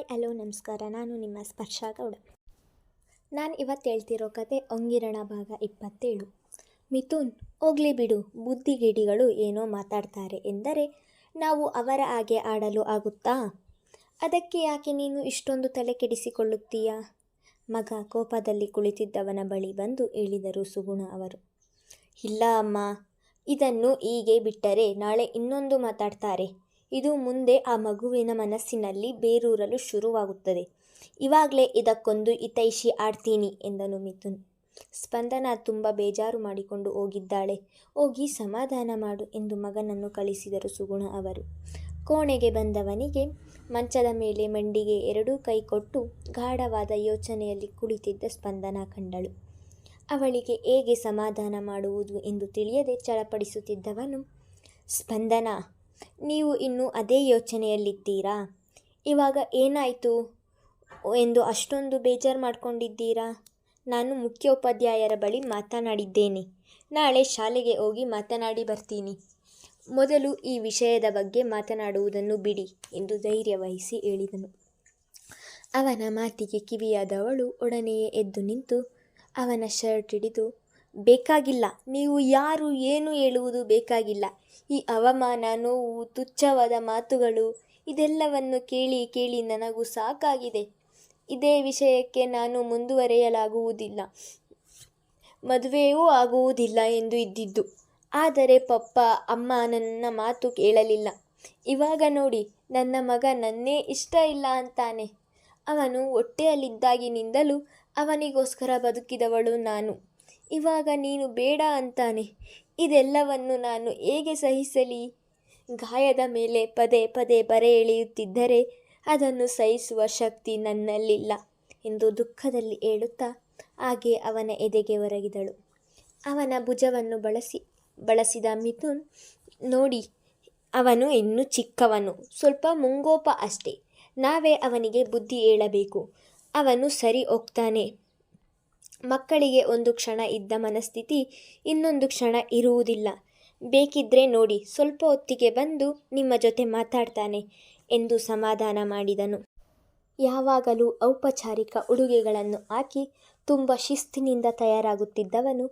Hi, hello, ನಮಸ್ಕಾರ. ನಾನು ನಿಮ್ಮ ಸ್ಪರ್ಶ ಗೌಡ. ನಾನು ಇವತ್ತು ಹೇಳ್ತಿರೋ ಕತೆ ಒಂಗಿರಣ ಭಾಗ ಇಪ್ಪತ್ತೇಳು. ಮಿಥುನ್, ಹೋಗ್ಲಿ ಬಿಡು. ಬುದ್ಧಿಗಿಡಿಗಳು ಏನೋ ಮಾತಾಡ್ತಾರೆ ಎಂದರೆ, ನಾವು ಅವರ ಹಾಗೆ ಆಡಲು ಆಗುತ್ತಾ? ಅದಕ್ಕೆ ಯಾಕೆ ನೀನು ಇಷ್ಟೊಂದು ತಲೆ ಕೆಡಿಸಿಕೊಳ್ಳುತ್ತೀಯಾ? ಮಗ ಕೋಪದಲ್ಲಿ ಕುಳಿತಿದ್ದವನ ಬಳಿ ಬಂದು ಹೇಳಿದರು ಸುಗುಣ ಅವರು. ಇಲ್ಲ ಅಮ್ಮ, ಇದನ್ನು ಹೀಗೆ ಬಿಟ್ಟರೆ ನಾಳೆ ಇನ್ನೊಂದು ಮಾತಾಡ್ತಾರೆ. ಇದು ಮುಂದೆ ಆ ಮಗುವಿನ ಮನಸ್ಸಿನಲ್ಲಿ ಬೇರೂರಲು ಶುರುವಾಗುತ್ತದೆ. ಇವಾಗಲೇ ಇದಕ್ಕೊಂದು ಇತೈಷಿ ಆಡ್ತೀನಿ ಎಂದನು ಮಿಥುನ್. ಸ್ಪಂದನ ತುಂಬ ಬೇಜಾರು ಮಾಡಿಕೊಂಡು ಹೋಗಿದ್ದಾಳೆ. ಹೋಗಿ ಸಮಾಧಾನ ಮಾಡು ಎಂದು ಮಗನನ್ನು ಕಳಿಸಿದರು ಸುಗುಣ ಅವರು. ಕೋಣೆಗೆ ಬಂದವನಿಗೆ ಮಂಚದ ಮೇಲೆ ಮಂಡಿಗೆ ಎರಡೂ ಕೈ ಕೊಟ್ಟು ಗಾಢವಾದ ಯೋಚನೆಯಲ್ಲಿ ಕುಳಿತಿದ್ದ ಸ್ಪಂದನ ಕಂಡಳು. ಅವಳಿಗೆ ಹೇಗೆ ಸಮಾಧಾನ ಮಾಡುವುದು ಎಂದು ತಿಳಿಯದೆ ಚಳಪಡಿಸುತ್ತಿದ್ದವನು, ಸ್ಪಂದನ ನೀವು ಇನ್ನೂ ಅದೇ ಯೋಚನೆಯಲ್ಲಿದ್ದೀರಾ? ಇವಾಗ ಏನಾಯಿತು ಎಂದು ಅಷ್ಟೊಂದು ಬೇಜಾರು ಮಾಡಿಕೊಂಡಿದ್ದೀರಾ? ನಾನು ಮುಖ್ಯೋಪಾಧ್ಯಾಯರ ಬಳಿ ಮಾತನಾಡಿದ್ದೇನೆ. ನಾಳೆ ಶಾಲೆಗೆ ಹೋಗಿ ಮಾತನಾಡಿ ಬರ್ತೀನಿ. ಮೊದಲು ಈ ವಿಷಯದ ಬಗ್ಗೆ ಮಾತನಾಡುವುದನ್ನು ಬಿಡಿ ಎಂದು ಧೈರ್ಯ ವಹಿಸಿ ಹೇಳಿದನು. ಅವನ ಮಾತಿಗೆ ಕಿವಿಯಾದವಳು ಒಡನೆಯೇ ಎದ್ದು ನಿಂತು ಅವನ ಶರ್ಟ್ ಹಿಡಿದು ಬೇಕಾಗಿಲ್ಲ. ನೀವು ಯಾರು ಏನು ಹೇಳುವುದು ಬೇಕಾಗಿಲ್ಲ. ಈ ಅವಮಾನ, ನೋವು, ತುಚ್ಛವಾದ ಮಾತುಗಳು, ಇದೆಲ್ಲವನ್ನು ಕೇಳಿ ಕೇಳಿ ನನಗೂ ಸಾಕಾಗಿದೆ. ಇದೇ ವಿಷಯಕ್ಕೆ ನಾನು ಮುಂದುವರೆಯಲಾಗುವುದಿಲ್ಲ. ಮದುವೆಯೂ ಆಗುವುದಿಲ್ಲ ಎಂದು ಇದ್ದಿದ್ದು. ಆದರೆ ಪಪ್ಪ, ಅಮ್ಮ ನನ್ನ ಮಾತು ಕೇಳಲಿಲ್ಲ. ಇವಾಗ ನೋಡಿ, ನನ್ನ ಮಗ ನನ್ನೇ ಇಷ್ಟ ಇಲ್ಲ ಅಂತಾನೆ. ಅವನು ಹೊಟ್ಟೆಯಲ್ಲಿದ್ದಾಗಿನಿಂದಲೂ ಅವನಿಗೋಸ್ಕರ ಬದುಕಿದವಳು ನಾನು. ಇವಾಗ ನೀನು ಬೇಡ ಅಂತಾನೆ. ಇದೆಲ್ಲವನ್ನು ನಾನು ಹೇಗೆ ಸಹಿಸಲಿ? ಗಾಯದ ಮೇಲೆ ಪದೇ ಪದೇ ಬರೆ ಎಳೆಯುತ್ತಿದ್ದರೆ ಅದನ್ನು ಸಹಿಸುವ ಶಕ್ತಿ ನನ್ನಲ್ಲಿಲ್ಲ ಎಂದು ದುಃಖದಲ್ಲಿ ಹೇಳುತ್ತಾ ಹಾಗೆ ಅವನ ಎದೆಗೆ ಒರಗಿದಳು. ಅವನ ಭುಜವನ್ನು ಬಳಸಿ, ಬಳಸಿದ ಮಿಥುನ್, ನೋಡಿ, ಅವನು ಇನ್ನೂ ಚಿಕ್ಕವನು. ಸ್ವಲ್ಪ ಮುಂಗೋಪ ಅಷ್ಟೇ. ನಾವೇ ಅವನಿಗೆ ಬುದ್ಧಿ ಹೇಳಬೇಕು. ಅವನು ಸರಿ ಹೋಗ್ತಾನೆ. ಮಕ್ಕಳಿಗೆ ಒಂದು ಕ್ಷಣ ಇದ್ದ ಮನಸ್ಥಿತಿ ಇನ್ನೊಂದು ಕ್ಷಣ ಇರುವುದಿಲ್ಲ. ಬೇಕಿದ್ರೆ ನೋಡಿ, ಸ್ವಲ್ಪ ಹೊತ್ತಿಗೆ ಬಂದು ನಿಮ್ಮ ಜೊತೆ ಮಾತಾಡ್ತಾನೆ ಎಂದು ಸಮಾಧಾನ ಮಾಡಿದನು. ಯಾವಾಗಲೂ ಔಪಚಾರಿಕ ಉಡುಗೆಗಳನ್ನು ಹಾಕಿ ತುಂಬ ಶಿಸ್ತಿನಿಂದ ತಯಾರಾಗುತ್ತಿದ್ದವನು.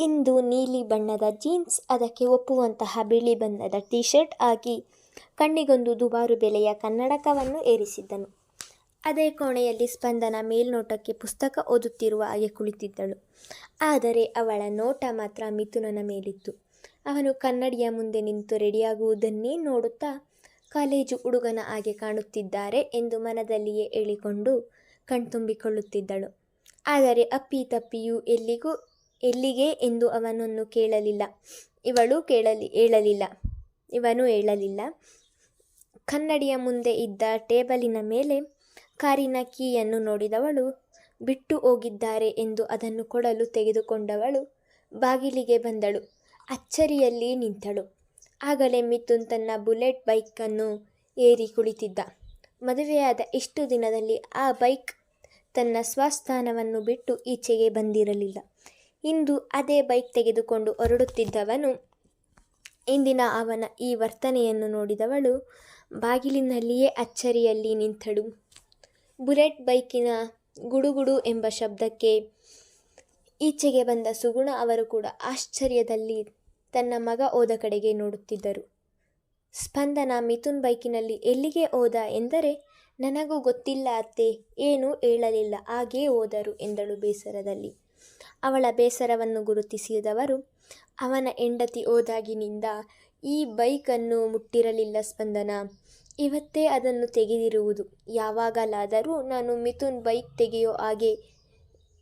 ಇಂದು ನೀಲಿ ಬಣ್ಣದ ಜೀನ್ಸ್, ಅದಕ್ಕೆ ಒಪ್ಪುವಂತಹ ಬಿಳಿ ಬಣ್ಣದ ಟಿ ಶರ್ಟ್ ಹಾಕಿ ಕಣ್ಣಿಗೊಂದು ದುಬಾರು ಬೆಲೆಯ ಕನ್ನಡಕವನ್ನು ಏರಿಸಿದ್ದನು. ಅದೇ ಕೋಣೆಯಲ್ಲಿ ಸ್ಪಂದನ ಮೇಲ್ನೋಟಕ್ಕೆ ಪುಸ್ತಕ ಓದುತ್ತಿರುವ ಹಾಗೆ ಕುಳಿತಿದ್ದಳು. ಆದರೆ ಅವಳ ನೋಟ ಮಾತ್ರ ಮಿಥುನನ ಮೇಲಿತ್ತು. ಅವನು ಕನ್ನಡಿಯ ಮುಂದೆ ನಿಂತು ರೆಡಿಯಾಗುವುದನ್ನೇ ನೋಡುತ್ತಾ ಕಾಲೇಜು ಹುಡುಗನ ಹಾಗೆ ಕಾಣುತ್ತಿದ್ದಾರೆ ಎಂದು ಮನದಲ್ಲಿಯೇ ಹೇಳಿಕೊಂಡು ಕಣ್ತುಂಬಿಕೊಳ್ಳುತ್ತಿದ್ದಳು. ಆದರೆ ಅಪ್ಪಿ ತಪ್ಪಿಯೂ ಎಲ್ಲಿಗೂ, ಎಲ್ಲಿಗೆ ಎಂದು ಅವನನ್ನು ಕೇಳಲಿಲ್ಲ. ಇವಳು ಕೇಳಲಿ, ಹೇಳಲಿಲ್ಲ. ಇವನು ಹೇಳಲಿಲ್ಲ. ಕನ್ನಡಿಯ ಮುಂದೆ ಇದ್ದ ಟೇಬಲಿನ ಮೇಲೆ ಕಾರಿನ ಕೀಯನ್ನು ನೋಡಿದವಳು, ಬಿಟ್ಟು ಹೋಗಿದ್ದಾರೆ ಎಂದು ಅದನ್ನು ಕೊಡಲು ತೆಗೆದುಕೊಂಡವಳು ಬಾಗಿಲಿಗೆ ಬಂದಳು, ಅಚ್ಚರಿಯಲ್ಲಿ ನಿಂತಳು. ಆಗಲೇ ಮಿಥುನ್ ತನ್ನ ಬುಲೆಟ್ ಬೈಕನ್ನು ಏರಿ ಕುಳಿತಿದ್ದ. ಮದುವೆಯಾದ ಇಷ್ಟು ದಿನದಲ್ಲಿ ಆ ಬೈಕ್ ತನ್ನ ಸ್ವಸ್ಥಾನವನ್ನು ಬಿಟ್ಟು ಈಚೆಗೆ ಬಂದಿರಲಿಲ್ಲ. ಇಂದು ಅದೇ ಬೈಕ್ ತೆಗೆದುಕೊಂಡು ಹೊರಡುತ್ತಿದ್ದವನು, ಇಂದಿನ ಅವನ ಈ ವರ್ತನೆಯನ್ನು ನೋಡಿದವಳು ಬಾಗಿಲಿನಲ್ಲಿಯೇ ಅಚ್ಚರಿಯಲ್ಲಿ ನಿಂತಳು. ಬುಲೆಟ್ ಬೈಕಿನ ಗುಡುಗುಡು ಎಂಬ ಶಬ್ದಕ್ಕೆ ಈಚೆಗೆ ಬಂದ ಸುಗುಣ ಅವರು ಕೂಡ ಆಶ್ಚರ್ಯದಲ್ಲಿ ತನ್ನ ಮಗ ಓದ ಕಡೆಗೆ ನೋಡುತ್ತಿದ್ದರು. ಸ್ಪಂದನ ಮಿಥುನ್ ಬೈಕಿನಲ್ಲಿ ಎಲ್ಲಿಗೆ ಹೋದ ಎಂದರೆ, ನನಗೂ ಗೊತ್ತಿಲ್ಲ ಅತ್ತೆ, ಏನೂ ಹೇಳಲಿಲ್ಲ, ಹಾಗೇ ಹೋದರು ಎಂದಳು ಬೇಸರದಲ್ಲಿ. ಅವಳ ಬೇಸರವನ್ನು ಗುರುತಿಸಿದವರು, ಅವನ ಹೆಂಡತಿ ಹೋದಾಗಿನಿಂದ ಈ ಬೈಕನ್ನು ಮುಟ್ಟಿರಲಿಲ್ಲ ಸ್ಪಂದನ. ಇವತ್ತೇ ಅದನ್ನು ತೆಗೆದಿರುವುದು. ಯಾವಾಗಲಾದರೂ ನಾನು ಮಿಥುನ್ ಬೈಕ್ ತೆಗೆಯೋ ಹಾಗೆ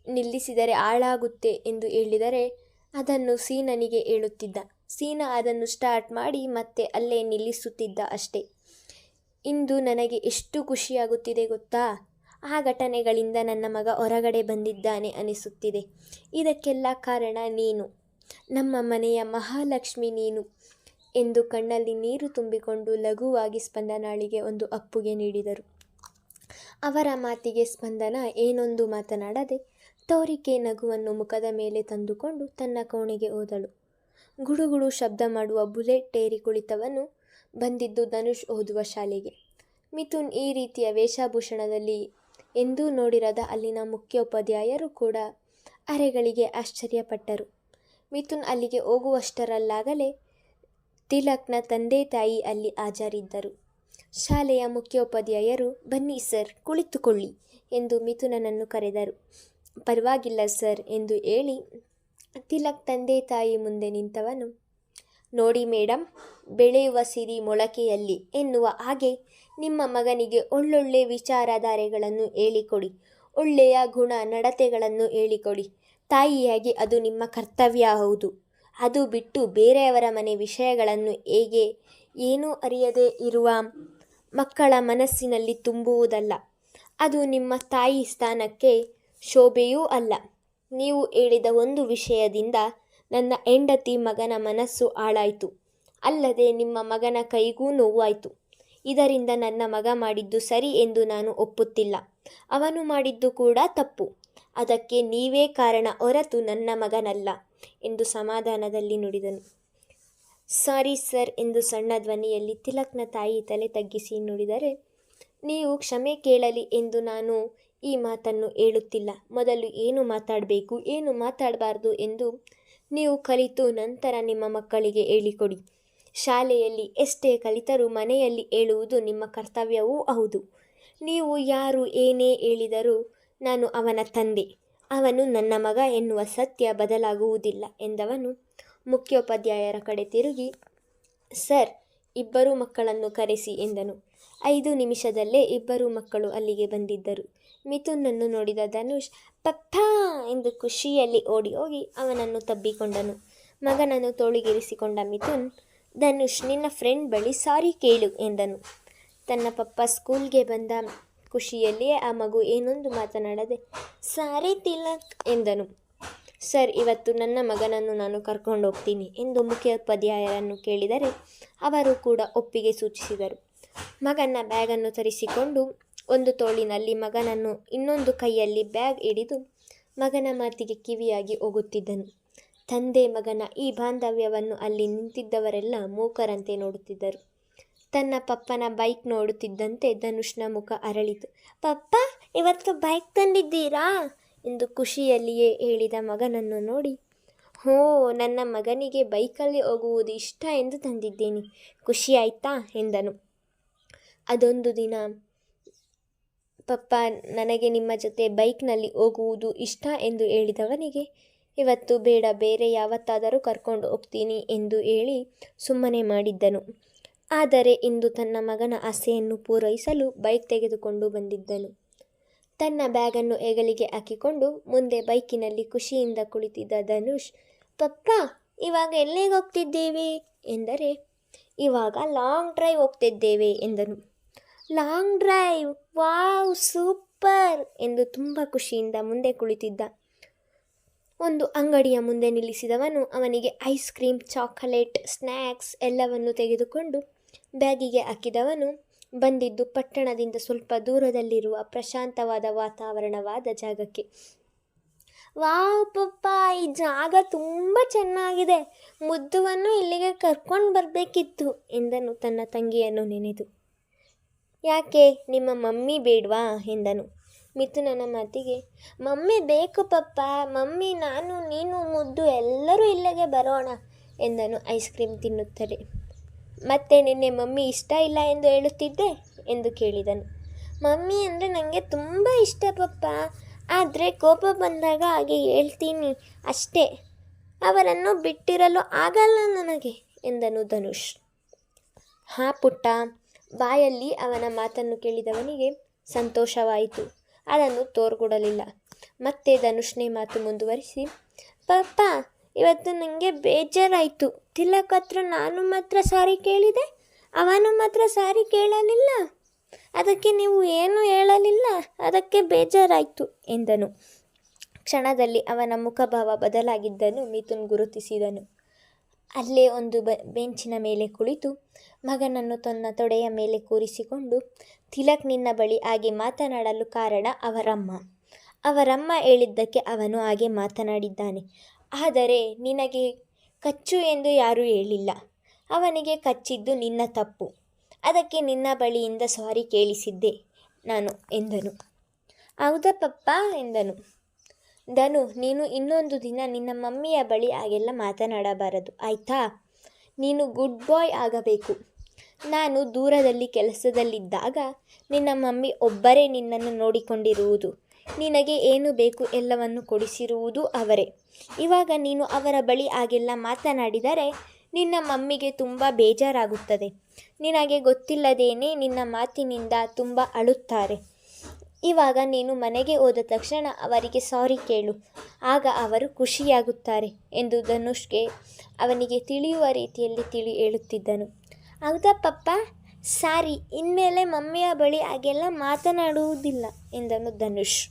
ನಿಲ್ಲಿಸಿದರೆ ಹಾಳಾಗುತ್ತೆ ಎಂದು ಹೇಳಿದರೆ ಅದನ್ನು ಸೀನನಿಗೆ ಹೇಳುತ್ತಿದ್ದ. ಸೀನ ಅದನ್ನು ಸ್ಟಾರ್ಟ್ ಮಾಡಿ ಮತ್ತೆ ಅಲ್ಲೇ ನಿಲ್ಲಿಸುತ್ತಿದ್ದ ಅಷ್ಟೇ. ಇಂದು ನನಗೆ ಎಷ್ಟು ಖುಷಿಯಾಗುತ್ತಿದೆ ಗೊತ್ತಾ? ಆ ಘಟನೆಗಳಿಂದ ನನ್ನ ಮಗ ಹೊರಗಡೆ ಬಂದಿದ್ದಾನೆ ಅನಿಸುತ್ತಿದೆ. ಇದಕ್ಕೆಲ್ಲ ಕಾರಣ ನೀನು. ನಮ್ಮ ಮನೆಯ ಮಹಾಲಕ್ಷ್ಮಿ ನೀನು. ಎಂದು ಕಣ್ಣಲ್ಲಿ ನೀರು ತುಂಬಿಕೊಂಡು ಲಘುವಾಗಿ ಸ್ಪಂದನಾಳಿಗೆ ಒಂದು ಅಪ್ಪುಗೆ ನೀಡಿದರು. ಅವರ ಮಾತಿಗೆ ಸ್ಪಂದನ ಏನೊಂದು ಮಾತನಾಡದೆ ತೋರಿಕೆ ನಗುವನ್ನು ಮುಖದ ಮೇಲೆ ತಂದುಕೊಂಡು ತನ್ನ ಕೋಣೆಗೆ ಓದಳು ಗುಡುಗುಡು ಶಬ್ದ ಮಾಡುವ ಬುಲೆಟ್ ಟೇರಿ ಕುಳಿತವನು ಬಂದಿದ್ದು ಧನುಷ್ ಓದುವ ಶಾಲೆಗೆ. ಮಿಥುನ್ ಈ ರೀತಿಯ ವೇಷಭೂಷಣದಲ್ಲಿ ಎಂದೂ ನೋಡಿರದ ಅಲ್ಲಿನ ಮುಖ್ಯೋಪಾಧ್ಯಾಯರು ಕೂಡ ಅರೆಗಳಿಗೆ ಆಶ್ಚರ್ಯಪಟ್ಟರು. ಮಿಥುನ್ ಅಲ್ಲಿಗೆ ಹೋಗುವಷ್ಟರಲ್ಲಾಗಲೇ ತಿಲಕ್ನ ತಂದೆ ತಾಯಿ ಅಲ್ಲಿ ಹಾಜರಿದ್ದರು. ಶಾಲೆಯ ಮುಖ್ಯೋಪಾಧ್ಯಾಯರು, ಬನ್ನಿ ಸರ್, ಕುಳಿತುಕೊಳ್ಳಿ ಎಂದು ಮಿಥುನನನ್ನು ಕರೆದರು. ಪರವಾಗಿಲ್ಲ ಸರ್ ಎಂದು ಹೇಳಿ ತಿಲಕ್ ತಂದೆ ತಾಯಿ ಮುಂದೆ ನಿಂತವನು. ನೋಡಿ ಮೇಡಮ್ ಬೆಳೆಯುವ ಸಿರಿ ಮೊಳಕೆಯಲ್ಲಿ ಎನ್ನುವ ಹಾಗೆ ನಿಮ್ಮ ಮಗನಿಗೆ ಒಳ್ಳೊಳ್ಳೆ ವಿಚಾರಧಾರೆಗಳನ್ನು ಹೇಳಿಕೊಡಿ. ಒಳ್ಳೆಯ ಗುಣ ನಡತೆಗಳನ್ನು ಹೇಳಿಕೊಡಿ. ತಾಯಿಯಾಗಿ ಅದು ನಿಮ್ಮ ಕರ್ತವ್ಯ ಹೌದು. ಅದು ಬಿಟ್ಟು ಬೇರೆಯವರ ಮನೆ ವಿಷಯಗಳನ್ನು ಹೇಗೆ ಏನೂ ಅರಿಯದೇ ಇರುವ ಮಕ್ಕಳ ಮನಸ್ಸಿನಲ್ಲಿ ತುಂಬುವುದಲ್ಲ. ಅದು ನಿಮ್ಮ ತಾಯಿ ಸ್ಥಾನಕ್ಕೆ ಶೋಭೆಯೂ ಅಲ್ಲ. ನೀವು ಹೇಳಿದ ಒಂದು ವಿಷಯದಿಂದ ನನ್ನ ಹೆಂಡತಿ ಮಗನ ಮನಸ್ಸು ಹಾಳಾಯಿತು. ಅಲ್ಲದೆ ನಿಮ್ಮ ಮಗನ ಕೈಗೂ ನೋವಾಯಿತು. ಇದರಿಂದ ನನ್ನ ಮಗ ಮಾಡಿದ್ದು ಸರಿ ಎಂದು ನಾನು ಒಪ್ಪುತ್ತಿಲ್ಲ. ಅವನು ಮಾಡಿದ್ದು ಕೂಡ ತಪ್ಪು. ಅದಕ್ಕೆ ನೀವೇ ಕಾರಣ ಹೊರತು ನನ್ನ ಮಗನಲ್ಲ ಎಂದು ಸಮಾಧಾನದಲ್ಲಿ ನುಡಿದನು. ಸಾರಿ ಸರ್ ಎಂದು ಸಣ್ಣ ಧ್ವನಿಯಲ್ಲಿ ತಿಲಕ್ನ ತಾಯಿ ತಲೆ ತಗ್ಗಿಸಿ ನುಡಿದರೆ, ನೀವು ಕ್ಷಮೆ ಕೇಳಲಿ ಎಂದು ನಾನು ಈ ಮಾತನ್ನು ಹೇಳುತ್ತಿಲ್ಲ. ಮೊದಲು ಏನು ಮಾತಾಡಬೇಕು, ಏನು ಮಾತಾಡಬಾರ್ದು ಎಂದು ನೀವು ಕಲಿತು ನಂತರ ನಿಮ್ಮ ಮಕ್ಕಳಿಗೆ ಹೇಳಿಕೊಡಿ. ಶಾಲೆಯಲ್ಲಿ ಎಷ್ಟೇ ಕಲಿತರೂ ಮನೆಯಲ್ಲಿ ಹೇಳುವುದು ನಿಮ್ಮ ಕರ್ತವ್ಯವೂ ಹೌದು. ನೀವು ಯಾರು ಏನೇ ಹೇಳಿದರೂ ನಾನು ಅವನ ತಂದೆ. ಅವನು ನನ್ನ ಮಗ ಎನ್ನುವ ಸತ್ಯ ಬದಲಾಗುವುದಿಲ್ಲ ಎಂದವನು ಮುಖ್ಯೋಪಾಧ್ಯಾಯರ ಕಡೆ ತಿರುಗಿ, ಸರ್, ಇಬ್ಬರು ಮಕ್ಕಳನ್ನು ಕರೆಸಿ ಎಂದನು. ಐದು ನಿಮಿಷದಲ್ಲೇ ಇಬ್ಬರು ಮಕ್ಕಳು ಅಲ್ಲಿಗೆ ಬಂದಿದ್ದರು. ಮಿಥುನನ್ನು ನೋಡಿದ ಧನುಷ್, ಪಪ್ಪಾ ಎಂದು ಖುಷಿಯಲ್ಲಿ ಓಡಿ ಹೋಗಿ ಅವನನ್ನು ತಬ್ಬಿಕೊಂಡನು. ಮಗನನ್ನು ತೋಳಿಗಿರಿಸಿಕೊಂಡ ಮಿಥುನ್, ಧನುಷ್, ನಿನ್ನ ಫ್ರೆಂಡ್ ಬಳಿ ಸಾರಿ ಕೇಳು ಎಂದನು. ತನ್ನ ಪಪ್ಪ ಸ್ಕೂಲ್ಗೆ ಬಂದ ಖುಷಿಯಲ್ಲಿಯೇ ಆ ಮಗು ಏನೊಂದು ಮಾತನಾಡದೆ, ಸಾರಿ ತಿಲಕ್ ಎಂದನು. ಸರ್, ಇವತ್ತು ನನ್ನ ಮಗನನ್ನು ನಾನು ಕರ್ಕೊಂಡು ಹೋಗ್ತೀನಿ ಎಂದು ಮುಖ್ಯೋಪಾಧ್ಯಾಯರನ್ನು ಕೇಳಿದರೆ ಅವರು ಕೂಡ ಒಪ್ಪಿಗೆ ಸೂಚಿಸಿದರು. ಮಗನ ಬ್ಯಾಗನ್ನು ತರಿಸಿಕೊಂಡು ಒಂದು ತೋಳಿನಲ್ಲಿ ಮಗನನ್ನು ಇನ್ನೊಂದು ಕೈಯಲ್ಲಿ ಬ್ಯಾಗ್ ಹಿಡಿದು ಮಗನ ಮಾತಿಗೆ ಕಿವಿಯಾಗಿ ಹೋಗುತ್ತಿದ್ದನು. ತಂದೆ ಮಗನ ಈ ಬಾಂಧವ್ಯವನ್ನು ಅಲ್ಲಿ ನಿಂತಿದ್ದವರೆಲ್ಲ ಮೂಕರಂತೆ ನೋಡುತ್ತಿದ್ದರು. ತನ್ನ ಪಪ್ಪನ ಬೈಕ್ ನೋಡುತ್ತಿದ್ದಂತೆ ಧನುಷ್ನ ಮುಖ ಅರಳಿತು. ಪಪ್ಪ, ಇವತ್ತು ಬೈಕ್ ತಂದಿದ್ದೀರಾ? ಎಂದು ಖುಷಿಯಲ್ಲಿಯೇ ಹೇಳಿದ ಮಗನನ್ನು ನೋಡಿ. ಹೋ, ನನ್ನ ಮಗನಿಗೆ ಬೈಕಲ್ಲಿ ಹೋಗುವುದು ಇಷ್ಟ ಎಂದು ತಂದಿದ್ದೇನೆ. ಖುಷಿ ಆಯ್ತಾ? ಎಂದನು. ಅದೊಂದು ದಿನ ಪಪ್ಪ, ನನಗೆ ನಿಮ್ಮ ಜೊತೆ ಬೈಕ್ನಲ್ಲಿ ಹೋಗುವುದು ಇಷ್ಟ ಎಂದು ಹೇಳಿದವನಿಗೆ, ಇವತ್ತು ಬೇಡ, ಬೇರೆ ಯಾವತ್ತಾದರೂ ಕರ್ಕೊಂಡು ಹೋಗ್ತೀನಿ ಎಂದು ಹೇಳಿ ಸುಮ್ಮನೆ ಮಾಡಿದ್ದನು. ಆದರೆ ಇಂದು ತನ್ನ ಮಗನ ಆಸೆಯನ್ನು ಪೂರೈಸಲು ಬೈಕ್ ತೆಗೆದುಕೊಂಡು ಬಂದಿದ್ದನು. ತನ್ನ ಬ್ಯಾಗನ್ನು ಹೆಗಲಿಗೆ ಹಾಕಿಕೊಂಡು ಮುಂದೆ ಬೈಕಿನಲ್ಲಿ ಖುಷಿಯಿಂದ ಕುಳಿತಿದ್ದ ಧನುಷ್, ಪಪ್ಪ, ಇವಾಗ ಎಲ್ಲಿಗೆ ಹೋಗ್ತಿದ್ದೀವಿ? ಎಂದರೆ, ಇವಾಗ ಲಾಂಗ್ ಡ್ರೈವ್ ಹೋಗ್ತಿದ್ದೇವೆ, ಎಂದನು. Long drive? Wow, super! ಎಂದು ತುಂಬ ಖುಷಿಯಿಂದ ಮುಂದೆ ಕುಳಿತಿದ್ದ. ಒಂದು ಅಂಗಡಿಯ ಮುಂದೆ ನಿಲ್ಲಿಸಿದವನು ಅವನಿಗೆ ಐಸ್ ಕ್ರೀಮ್, ಚಾಕೊಲೇಟ್ ಸ್ನ್ಯಾಕ್ಸ್ ಎಲ್ಲವನ್ನು ತೆಗೆದುಕೊಂಡು ಬ್ಯಾಗಿಗೆ ಹಾಕಿದವನು ಬಂದಿದ್ದು ಪಟ್ಟಣದಿಂದ ಸ್ವಲ್ಪ ದೂರದಲ್ಲಿರುವ ಪ್ರಶಾಂತವಾದ ವಾತಾವರಣವಾದ ಜಾಗಕ್ಕೆ. ವಾವ್ ಪಪ್ಪ, ಈ ಜಾಗ ತುಂಬ ಚೆನ್ನಾಗಿದೆ. ಮುದ್ದುವನ್ನು ಇಲ್ಲಿಗೆ ಕರ್ಕೊಂಡು ಬರಬೇಕಿತ್ತು ಎಂದನು ತನ್ನ ತಂಗಿಯನ್ನು ನೆನೆದು. ಯಾಕೆ, ನಿಮ್ಮ ಮಮ್ಮಿ ಬೇಡವಾ ಎಂದನು. ಮಿಥುನನ ಮಾತಿಗೆ, ಮಮ್ಮಿ ಬೇಕು ಪಪ್ಪ, ಮಮ್ಮಿ, ನಾನು, ನೀನು, ಮುದ್ದು ಎಲ್ಲರೂ ಇಲ್ಲಿಗೆ ಬರೋಣ ಎಂದನು. ಐಸ್ ಕ್ರೀಮ್ ತಿನ್ನುತ್ತದೆ ಮತ್ತೆ ನಿನ್ನೆ ಮಮ್ಮಿ ಇಷ್ಟ ಇಲ್ಲ ಎಂದು ಹೇಳುತ್ತಿದ್ದೆ ಎಂದು ಕೇಳಿದನು. ಮಮ್ಮಿ ಅಂದರೆ ನನಗೆ ತುಂಬ ಇಷ್ಟ ಪಪ್ಪ. ಆದರೆ ಕೋಪ ಬಂದಾಗ ಹಾಗೆ ಹೇಳ್ತೀನಿ ಅಷ್ಟೇ. ಅವರನ್ನು ಬಿಟ್ಟಿರಲು ಆಗಲ್ಲ ನನಗೆ ಎಂದನು ಧನುಷ್. ಹಾ ಪುಟ್ಟ. ಬಾಯಲ್ಲಿ ಅವನ ಮಾತನ್ನು ಕೇಳಿದವನಿಗೆ ಸಂತೋಷವಾಯಿತು. ಅದನ್ನು ತೋರ್ಕೊಡಲಿಲ್ಲ. ಮತ್ತೆ ಧನುಷ್ನೇ ಮಾತು ಮುಂದುವರಿಸಿ, ಪಪ್ಪ ಇವತ್ತು ನನಗೆ ಬೇಜಾರಾಯಿತು. ತಿಲಕ್ ಹತ್ರ ನಾನು ಮಾತ್ರ ಸಾರಿ ಕೇಳಿದೆ? ಅವನು ಮಾತ್ರ ಸಾರಿ ಕೇಳಲಿಲ್ಲ? ಅದಕ್ಕೆ ನೀವು ಏನು ಹೇಳಲಿಲ್ಲ? ಅದಕ್ಕೆ ಬೇಜಾರಾಯಿತು, ಎಂದನು. ಕ್ಷಣದಲ್ಲಿ ಅವನ ಮುಖಭಾವ ಬದಲಾಗಿದ್ದನ್ನು ಮಿಥುನ್ ಗುರುತಿಸಿದನು. ಅಲ್ಲೇ ಒಂದು ಬ, ಬೆಂಚಿನ ಮೇಲೆ ಕುಳಿತು, ಮಗನನ್ನು ತನ್ನ ತೊಡೆಯ ಮೇಲೆ ಕೂರಿಸಿಕೊಂಡು, ತಿಲಕ್ ನಿನ್ನ ಬಳಿ ಹಾಗೆ ಮಾತನಾಡಲು ಕಾರಣ ಅವರಮ್ಮ. ಅವರಮ್ಮ ಹೇಳಿದ್ದಕ್ಕೆ ಅವನು ಹಾಗೆ ಮಾತನಾಡಿದ್ದಾನೆ. ಆದರೆ ನಿನಗೆ ಕಚ್ಚು ಎಂದು ಯಾರೂ ಹೇಳಿಲ್ಲ. ಅವನಿಗೆ ಕಚ್ಚಿದ್ದು ನಿನ್ನ ತಪ್ಪು. ಅದಕ್ಕೆ ನಿನ್ನ ಬಳಿಯಿಂದ ಸಾರಿ ಕೇಳಿಸಿದ್ದೆ ನಾನು ಎಂದನು. ಹೌದಾ ಪಪ್ಪ ಎಂದನು. ಧನು, ನೀನು ಇನ್ನೊಂದು ದಿನ ನಿನ್ನ ಮಮ್ಮಿಯ ಬಳಿ ಹಾಗೆಲ್ಲ ಮಾತನಾಡಬಾರದು. ಆಯಿತಾ? ನೀನು ಗುಡ್ ಬಾಯ್ ಆಗಬೇಕು. ನಾನು ದೂರದಲ್ಲಿ ಕೆಲಸದಲ್ಲಿದ್ದಾಗ ನಿನ್ನ ಮಮ್ಮಿ ಒಬ್ಬರೇ ನಿನ್ನನ್ನು ನೋಡಿಕೊಂಡಿರುವುದು. ನಿನಗೆ ಏನು ಬೇಕು ಎಲ್ಲವನ್ನು ಕೊಡಿಸಿರುವುದು ಅವರೇ. ಇವಾಗ ನೀನು ಅವರ ಬಳಿ ಆಗೆಲ್ಲ ಮಾತನಾಡಿದರೆ ನಿನ್ನ ಮಮ್ಮಿಗೆ ತುಂಬ ಬೇಜಾರಾಗುತ್ತದೆ. ನಿನಗೆ ಗೊತ್ತಿಲ್ಲದೇನೆ ನಿನ್ನ ಮಾತಿನಿಂದ ತುಂಬ ಅಳುತ್ತಾರೆ. ಇವಾಗ ನೀನು ಮನೆಗೆ ಹೋದ ತಕ್ಷಣ ಅವರಿಗೆ ಸಾರಿ ಕೇಳು. ಆಗ ಅವರು ಖುಷಿಯಾಗುತ್ತಾರೆ ಎಂದು ಧನುಷ್ಗೆ ಅವನಿಗೆ ತಿಳಿಯುವ ರೀತಿಯಲ್ಲಿ ತಿಳಿ ಹೇಳುತ್ತಿದ್ದನು. ಹೌದಾ ಪಪ್ಪ ಸಾರಿ. ಇನ್ಮೇಲೆ ಮಮ್ಮಿಯ ಬಳಿ ಹಾಗೆಲ್ಲ ಮಾತನಾಡುವುದಿಲ್ಲ ಎಂದನು ಧನುಷ್.